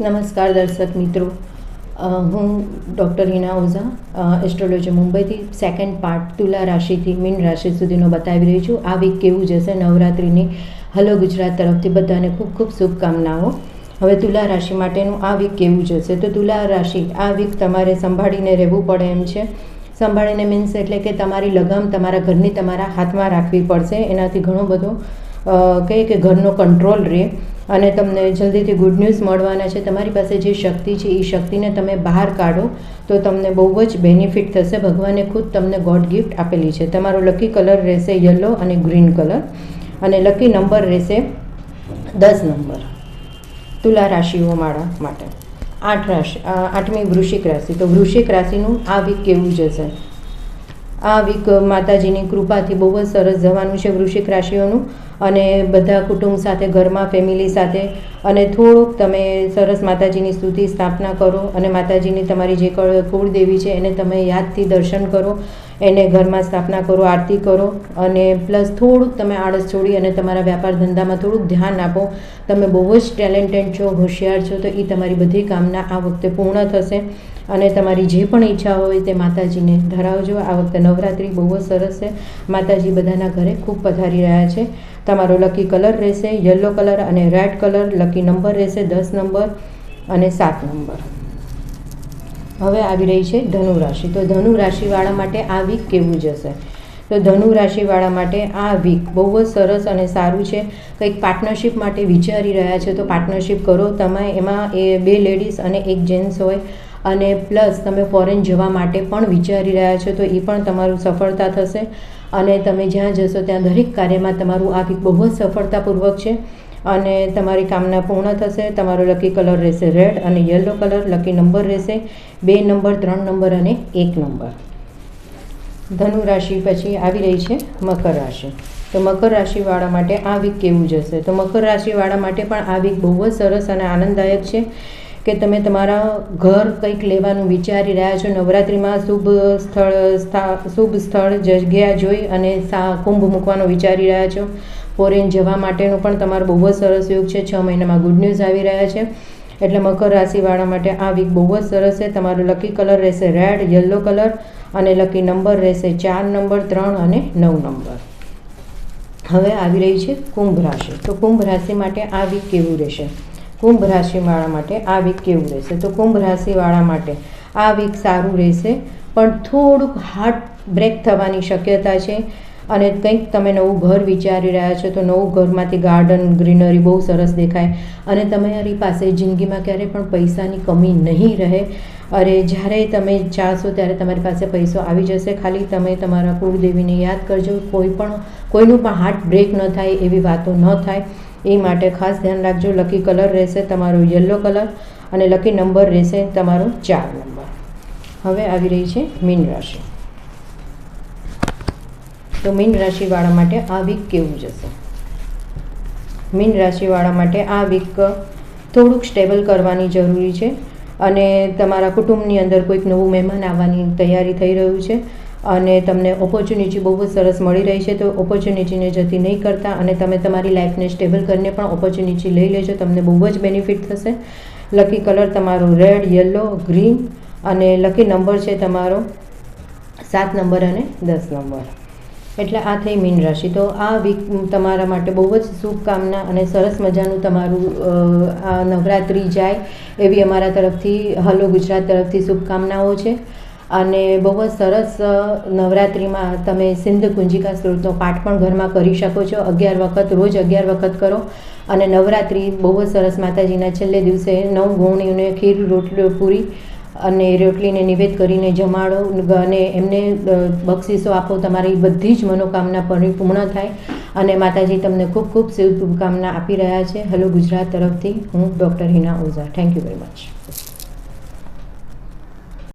નમસ્કાર દર્શક મિત્રો. હું ડૉક્ટર હિના ઓઝા એસ્ટ્રોલોજી મુંબઈથી સેકન્ડ પાર્ટ તુલા રાશિથી મીન રાશિ સુધીનો બતાવી રહી છું. આ વીક કેવું જશે? નવરાત્રિની હલો ગુજરાત તરફથી બધાને ખૂબ ખૂબ શુભકામનાઓ. હવે તુલા રાશિ માટેનું આ વીક કેવું જશે? તો તુલા રાશિ, આ વીક તમારે સંભાળીને રહેવું પડે એમ છે. સંભાળીને મીન્સ એટલે કે તમારી લગામ તમારા ઘરની તમારા હાથમાં રાખવી પડશે. એનાથી ઘણો બધો કહે કે ઘરનો કંટ્રોલ રહે અને તમને જલ્દીથી ગુડ ન્યૂઝ મળવાના છે. તમારી પાસે જે શક્તિ છે એ શક્તિને તમે બહાર કાઢો, તો તમને બહુ જ બેનિફિટ થશે. ભગવાને ખુદ તમને ગોડ ગિફ્ટ આપેલી છે. તમારો લકી કલર રહેશે યલો અને ગ્રીન કલર અને લકી નંબર રહેશે દસ નંબર તુલા રાશિઓ માળા માટે. આઠ રાશિ આઠમી વૃશ્ચિક રાશિ. તો વૃશ્ચિક રાશિનું આ વીક કેવું જશે આ વીક માતાજીની કૃપાથી બહુ જ સરસ જવાનું છે વૃશ્ચિક રાશિઓનું. અને બધા કુટુંબ સાથે, ઘરમાં ફેમિલી સાથે. અને થોડુંક તમે સરસ માતાજીની સ્તુતિ સ્થાપના કરો અને માતાજીની તમારી જે કળ- કુળદેવી છે એને તમે યાદથી દર્શન કરો, એને ઘરમાં સ્થાપના કરો, આરતી કરો. અને પ્લસ થોડુંક તમે આળસ છોડી અને તમારા વ્યાપાર ધંધામાં થોડુંક ધ્યાન આપો. તમે બહુ જ ટેલેન્ટેડ છો, હોશિયાર છો, તો એ તમારી બધી કામના આ વખતે પૂર્ણ થશે. અને તમારી જે પણ ઈચ્છા હોય તે માતાજીને ધરાવજો. આ વખતે નવરાત્રિ બહુ જ સરસ છે. માતાજી બધાના ઘરે ખૂબ પધારી રહ્યા છે. તમારો લકી કલર રહેશે યલો કલર અને રેડ કલર લકી નંબર રહેશે, દસ નંબર અને સાત નંબર હવે આવી રહી છે ધનુ રાશિ. તો ધનુ રાશિવાળા માટે આ વીક કેવું જશે? તો ધનુ રાશિવાળા માટે આ વીક બહુ જ સરસ અને સારું છે. કંઈક પાર્ટનરશિપ માટે વિચારી રહ્યા છે તો પાર્ટનરશિપ કરો. તમે એમાં એ બે લેડીઝ અને એક જેન્ટ્સ હોય. અને પ્લસ તમે ફોરેન જવા માટે પણ વિચારી રહ્યા છો, તો એ પણ તમારું સફળતા થશે. અને તમે જ્યાં જશો ત્યાં દરેક કાર્યમાં તમારું આ વીક બહુ જ સફળતાપૂર્વક છે. અને તમારી કામના પૂર્ણ થશે. તમારો લકી કલર રહેશે રેડ અને યલો કલર લકી નંબર રહેશે. બે નંબર ત્રણ નંબર અને એક નંબર ધનુ રાશિ પછી આવી રહી છે મકર રાશિ. તો મકર રાશિવાળા માટે આ વીક કેવું જશે? તો મકર રાશિવાળા માટે પણ આ વીક બહુ જ સરસ અને આનંદદાયક છે. કે તમે તમારા ઘર કંઈક લેવાનું વિચારી રહ્યા છો. નવરાત્રિમાં શુભ સ્થળ શુભ સ્થળ, જગ્યા જોઈ અને સા, કુંભ મૂકવાનો વિચારી રહ્યા છો. ફોરેન જવા માટેનો પણ તમારો બહુ જ સરસ યોગ છે. છ મહિનામાં ગુડ ન્યૂઝ આવી રહ્યા છે. એટલે મકર રાશિવાળા માટે આ વીક બહુ જ સરસ છે. તમારો લકી કલર રહેશે રેડ યલો કલર અને લકી નંબર રહેશે ચાર નંબર ત્રણ અને નવ નંબર હવે આવી રહી છે કુંભ રાશિ. તો કુંભ રાશિ માટે આ વીક કેવું રહેશે? કુંભ રાશિવાળા માટે આ વીક કેવું રહેશે? તો કુંભ રાશિવાળા માટે આ વીક સારું રહેશે, પણ થોડુંક હાર્ટ બ્રેક થવાની શક્યતા છે. અને કંઈક તમે નવું ઘર વિચારી રહ્યા છો, તો નવું ઘરમાંથી ગાર્ડન ગ્રીનરી બહુ સરસ દેખાય. અને તમારી પાસે જિંદગીમાં ક્યારેય પણ પૈસાની કમી નહીં રહે. અરે, જ્યારે તમે ચાહશો ત્યારે તમારી પાસે પૈસો આવી જશે. ખાલી તમે તમારા કુળદેવીને યાદ કરજો, કોઈ પણ, કોઈનું પણ હાર્ટ બ્રેક ન થાય એવી વાતો ન થાય. એ માટે ખાસ ધ્યાન રાખજો. લકી કલર રહેશે તમારો યલો કલર અને લકી નંબર રહેશે તમારો ચાર નંબર. હવે આવી રહી છે મીન રાશિ. તો મીન રાશિવાળા માટે આ વીક કેવું જશે? મીન રાશિવાળા માટે આ વીક થોડુંક સ્ટેબલ કરવાની જરૂરી છે અને તમારા કુટુંબની અંદર કોઈક નવું મહેમાન આવવાની તૈયારી થઈ રહ્યું છે. અને તમને ઓપોર્ચ્યુનિટી બહુ જ સરસ મળી રહી છે, તો ઓપોર્ચ્યુનિટીને જતી નહીં કરતા અને તમે તમારી લાઈફને સ્ટેબલ કરીને પણ ઓપોર્ચ્યુનિટી લઈ લેજો, તમને બહુ જ બેનિફિટ થશે. લકી કલર તમારો રેડ યલો ગ્રીન અને લકી નંબર છે તમારો સાત નંબર અને દસ નંબર એટલે આ થઈ મીન રાશિ. તો આ વીક તમારા માટે બહુ જ શુભકામના અને સરસ મજાનું તમારું આ નવરાત્રિ જાય એવી અમારા તરફથી હલો ગુજરાત તરફથી શુભકામનાઓ છે. અને બહુ જ સરસ નવરાત્રિમાં તમે સિંધ કુંજિકા સ્ત્રોતનો પાઠ પણ ઘરમાં કરી શકો છો. અગિયાર વખત, રોજ અગિયાર વખત કરો. અને નવરાત્રિ બહુ જ સરસ માતાજીના છેલ્લે દિવસે નવ ગૌણીઓને ખીર, રોટલી, પૂરી અને રોટલીને નિવેદ કરીને જમાડો અને એમને બક્ષિસો આપો. તમારી બધી જ મનોકામના પરિપૂર્ણ થાય અને માતાજી તમને ખૂબ ખૂબ શુભકામના આપી રહ્યા છે. હેલો ગુજરાત તરફથી. હું doctor Hina Ojha. Thank you very much